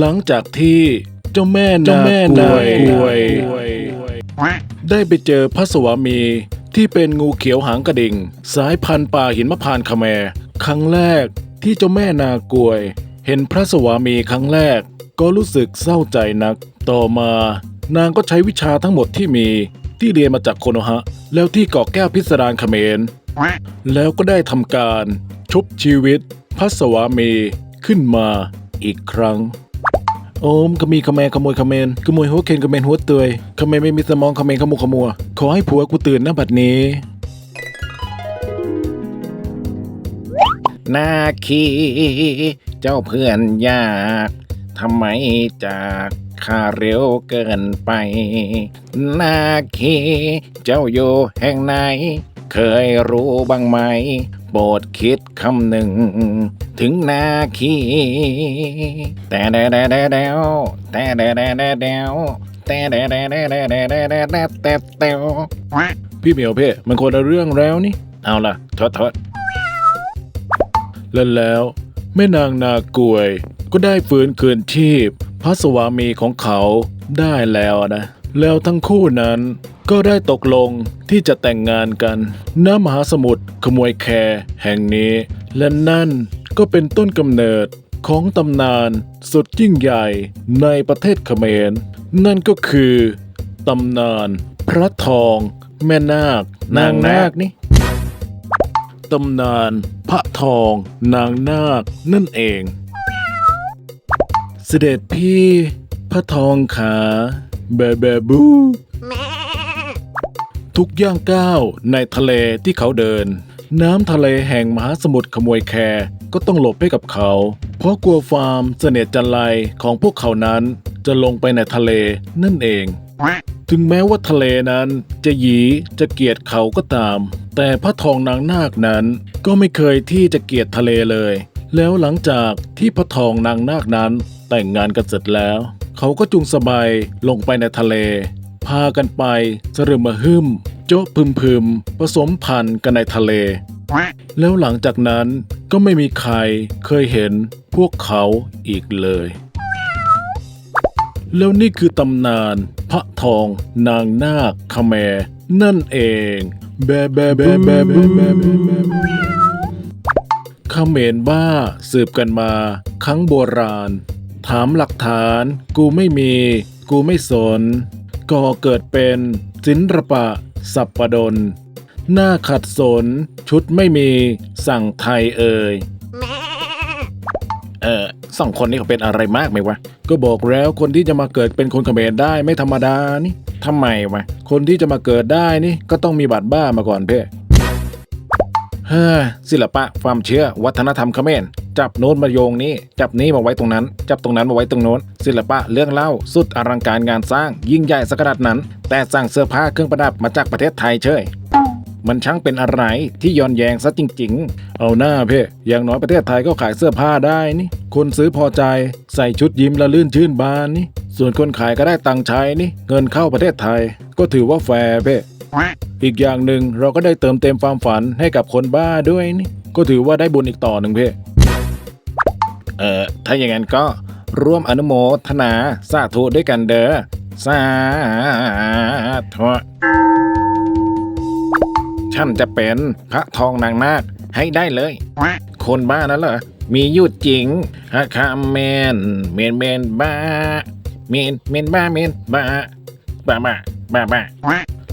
หลังจากที่เจ้าแม่นาเจ้าแม่กนาวยกวยได้ไปเจอพระสวามีที่เป็นงูเขียวหางกระดิ่ง สายพันธุ์ป่าหินมะพร้านต์คาแมร์ครั้งแรกที่เจ้าแม่นากวย เห็นพระสวามีครั้งแรก ก็รู้สึกเศร้าใจนัก ต่อมานางก็ใช้วิชาทั้งหมดที่มีที่เรียนมาจากโคโนฮะ แล้วที่เกาะแก้วพิสดารเขมร แล้วก็ได้ทำการชุบชีวิตพระสวามีขึ้นมาอีกครั้ง โอมขมีขแมขโมยขเมนขโมยหัวเคนขเมนหัวเตยขเมนไม่มีสมองขเมนขโมยขมัว ขอให้ผัวกูตื่นนะบัดนี้นาคี เจ้าเพื่อนยากทำไมจากข้าเร็วเกินไป นาคี เจ้าอยู่แห่งไหน เคยรู้บ้างไหม ปรดคิดคำหนึ่ง ถึงนาคีแต่แดแดแดแดวแต่แดแดแดแดวแต่แดแดแดแดแดแดแดแดแต่แตวพี่เหมียวเพ่มันคนละเรื่องแล้วนี่ เอาล่ะทษโทษและแล้ว แม่นางนากวย ก็ได้ฟื้นคืนชีพ พระสวามีของเขาได้แล้วนะ แล้วทั้งคู่นั้น ก็ได้ตกลงที่จะแต่งงานกันณมหาสมุทรขมวยแคแห่งนี้ และนั่นก็เป็นต้นกำเนิดของตำนานสุดยิ่งใหญ่ในประเทศเขมร นั่นก็คือ ตำนานพระทอง แม่นาค นางนาคนี่ตำนานพระทอง นางนาคนั่นเอง เสด็จพี่ พระทองขา แบแบบู ทุกย่างก้าวในทะเลที่เขาเดิน น้ำทะเลแห่งมหาสมุทรขมวยแคก็ต้องหลบให้กับเขา เพราะกลัวฟาร์มเสน่ห์จันไรของพวกเขานั้น จะลงไปในทะเลนั่นเอง ถึงแม้ว่าทะเลนั้นจะหยีจะเกลียดเขาก็ตาม แต่พระทองนางนาคนั้น ก็ไม่เคยที่จะเกลียดทะเลเลย แล้วหลังจากที่พระทองนางนาคนั้น แต่งงานกันเสร็จแล้ว เขาก็จุงสบายลงไปในทะเล พากันไปสรึมมาหึม โจ๊ะพึมพึมผสมพันธุ์กันในทะเล แล้วหลังจากนั้นก็ไม่มีใครเคยเห็นพวกเขาอีกเลย แล้วนี่คือตำนาน พระทอง นางนาคขแมนั่นเองแบแบแบแบแบแบขเมนบ้าสืบกันมา ครั้งโบราณ ถามหลักฐานกูไม่มี กูไม่สนก็เกิดเป็นศิลปะ สับปปดน หน้าขัดสน ชุดไม่มี สั่งไทยเอ่ยเออสองคนนี้เขาเป็นอะไรมากไหมวะ ก็บอกแล้วคนที่จะมาเกิดเป็นคนเขมรได้ไม่ธรรมดานี่ทำไมวะ คนที่จะมาเกิดได้นี่ก็ต้องมีบัตรบ้ามาก่อนเพ่เฮ้อศิลปะความเชื่อวัฒนธรรมเขมร จับโน้นมาโยงนี้จับนี้มาไว้ตรงนั้น จับตรงนั้นมาไว้ตรงโน้น ศิลปะเรื่องเล่าสุดอลังการงานสร้าง ยิ่งใหญ่สักขนาดนั้น แต่สั่งเสื้อผ้าเครื่องประดับมาจากประเทศไทยเฉยมันช่างเป็นอะไรที่ย้อนแยงซะจริงเอาหน้าเพ่อย่างน้อยประเทศไทยก็ขายเสื้อผ้าได้นี่ คนซื้อพอใจ ใส่ชุดยิ้มละลื่นชื่นบานนี่ ส่วนคนขายก็ได้ตังค์ใช้นี่ เงินเข้าประเทศไทย ก็ถือว่าแฟร์เพ่อีกอย่างหนึ่งเราก็ได้เติมเต็มความฝันให้กับคนบ้าด้วยนี่ ก็ถือว่าได้บุญอีกต่อหนึ่งเพ่ เออถ้าอย่างนั้นก็ร่วมอนุโมทนาสาธุด้วยกันเด้อสาธุฉันจะเป็นพระทองนางนาคให้ได้เลย คนบ้านั่นเหรอ มียู่จริงฮะคาเมนเมนเมนบ้า เมนเมนบ้าเมนบ้าบ้าบ้าบ้าบ้า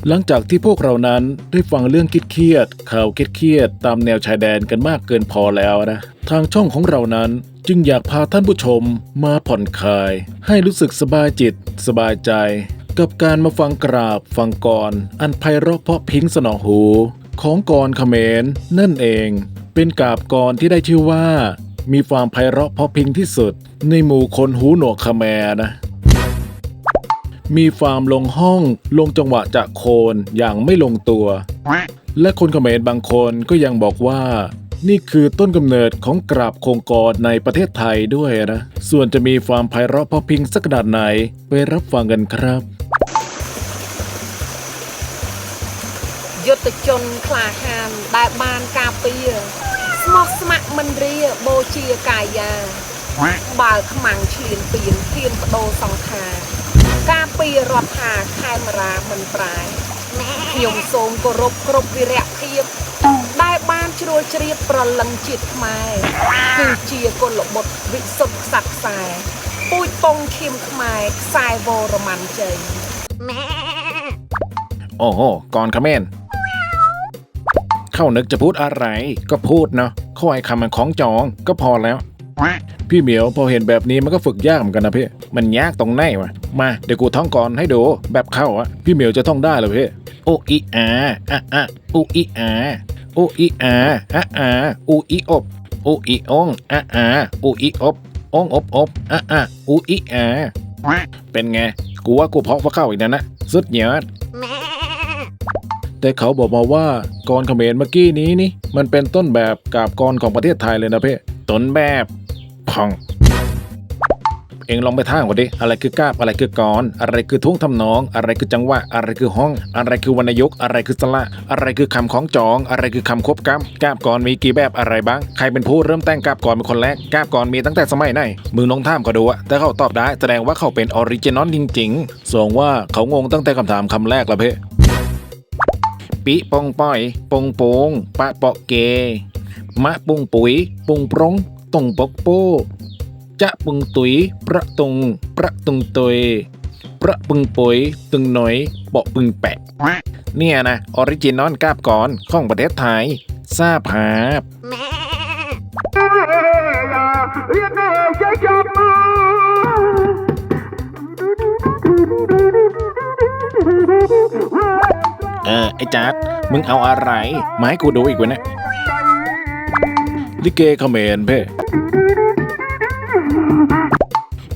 หลังจากที่พวกเรานั้นได้ฟังเรื่องคิดเครียดข่าวคิดเครียดตามแนวชายแดนกันมากเกินพอแล้วนะ ทางช่องของเรานั้น จึงอยากพาท่านผู้ชมมาผ่อนคลาย ให้รู้สึกสบายจิต สบายใจ กับการมาฟังกราบฟังกรอันไพเราะเพราะพิงสนองหู ของกรเขมรนั่นเอง เป็นกราบกรที่ได้ชื่อว่า มีความไพเราะเพราะพิงที่สุด ในหมู่คนหูหนวกเขมรนะมีฟาร์มลงห้องลงจังหวะจากโคนอย่างไม่ลงตัว และคนเขมรบางคนก็ยังบอกว่า นี่คือต้นกำเนิดของกราบโคงกรในประเทศไทยด้วยนะ ส่วนจะมีความไพเราะเพราะพริงสักขนาดไหน ไปรับฟังกันครับ យុទ្ធជនក្លាហានដែលបានការពារស្មោះស្ម័គ្រមិនរាបូជាកាយា បើខ្មាំងឈ្លានពៀនហ៊ានបដូរសង្ខារការពីរដ្ឋាខេមរាមិនប្រែខ្ញុំសូមគោរពគ្រប់វិរៈភាពដែលបាន ជ្រួលជ្រាបប្រលឹងជាតិខ្មែរគឺជាគុលបុត្រវិសុទ្ធខ្សាត់ខ្សែពូជពងឈាមខ្មែរខ្សែវរ្ម័នជ័យ โอ้โหก่อนคอมเมนต์เข้านึกจะพูดอะไรก็พูดเนาะข้อไอ้คำมันของจองก็พอแล้ว พี่เหมียวพอเห็นแบบนี้มันก็ฝึกยากเหมือนกันนะพี่ มันยากตรงไหนวะ มาเดี๋ยวกูท่องก่อนให้ดูแบบเข้าอะ พี่เหมียวจะท่องได้เหรอพี่ โออีอาอะอะอูอีอาโ ออีอาอะอาอูอีอบโออีองอะอาอูอีอบองอบอบอะอะอูอีอาเป็นไง กูว่ากูเพาะว่าเข้าอีกนะนะ สุดยอด แต่เขาบอกมาว่ากรเขมรเมื่อกี้นี้นี่ มันเป็นต้นแบบกาบกรของประเทศไทยเลยนะเพ่ต้นแบบพอง เองลองไปท่างว่าดิอะไรคือกาบอะไรคือกรอะไรคือท่วงทำนอง อะไรคือจังหวะอะไรคือห้อง อะไรคือวรรณยุกต์อะไรคือสระอะไรคือคำของจอง อะไรคือคำควบกำกาบกรมีกี่แบบอะไรบ้าง ใครเป็นผู้เริ่มแต่งกาบกรเป็นคนแรกกาบกรมีตั้งแต่สมัยไหนมึงลองท่ามก็ดูอะแต่เขาตอบได้แสดงว่าเขาเป็นออริจินอลจริงๆสองว่าเขางงตั้งแต่คำถามคำแรกละเพี่ปิปงป้อยปงปงปะเปาะเก มะปุงปุ๋ย ปุงปรงตงปกโป้ จะปึงตุยประตุงประตุงตุยประปึงปุยตึงหน่อยเปาะปึงแปะ เนี่ยนะออริจินอลกาบก่อนของประเทศไทยทราบภาพเออ ไอ้จัดมึงเอาอะไรมาให้กูดูอีกวะเนี่ยลิเกเขมรพี่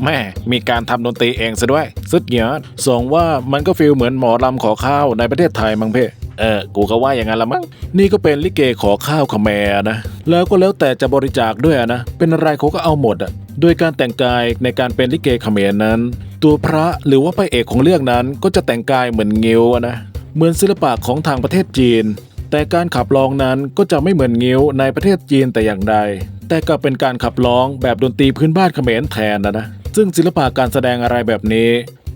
แม่มีการทำดนตรีเองซะด้วย สุดยอดสองว่ามันก็ฟีลเหมือนหมอลำขอข้าวในประเทศไทยมั้งพี่เออ กูก็ว่าอย่างนั้นละมั้ง นี่ก็เป็นลิเกขอข้าวเขมรนะ แล้วก็แล้วแต่จะบริจาคด้วยอะนะ เป็นอะไรเขาก็เอาหมดอะโดยการแต่งกายในการเป็นลิเกเขมรนั้น ตัวพระหรือว่าพระเอกของเรื่องนั้นก็จะแต่งกายเหมือนงิ้วอะนะ เหมือนศิลปะของทางประเทศจีน แต่การขับร้องนั้นก็จะไม่เหมือนงิ้วในประเทศจีนแต่อย่างใด แต่ก็เป็นการขับร้องแบบดนตรีพื้นบ้านเขมรแทนนะนะ ซึ่งศิลปะการแสดงอะไรแบบนี้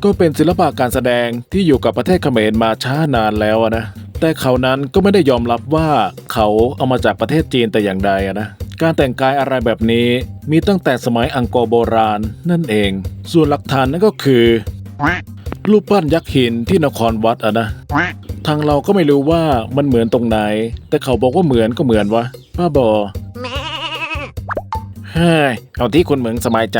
ก็เป็นศิลปะการแสดงที่อยู่กับประเทศเขมรมาช้านานแล้วอะนะ แต่เขานั้นก็ไม่ได้ยอมรับว่าเขาเอามาจากประเทศจีนแต่อย่างใดอะนะการแต่งกายอะไรแบบนี้มีตั้งแต่สมัยอังกอร์โบราณนั่นเอง ส่วนหลักฐานนั่นก็คือรูปปั้นยักษ์หินที่นครวัดอะนะ ทางเราก็ไม่รู้ว่ามันเหมือนตรงไหน แต่เขาบอกว่าเหมือนก็เหมือนวะป้าบอเฮ้ยเอาที่คุณเหมืองสบายใจ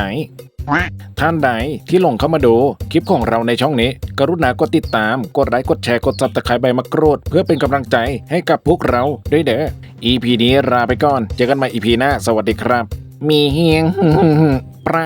ท่านใดที่หลงเข้ามาดู คลิปของเราในช่องนี้ กรุณากดติดตาม กดไลค์กดแชร์กดซับสไครต์ใบมะกรูดเพื่อเป็นกำลังใจให้กับพวกเราด้วยเด้อ EP นี้ลาไปก่อน เจอกันใหม่ EP หน้า สวัสดีครับ มีเฮียงประ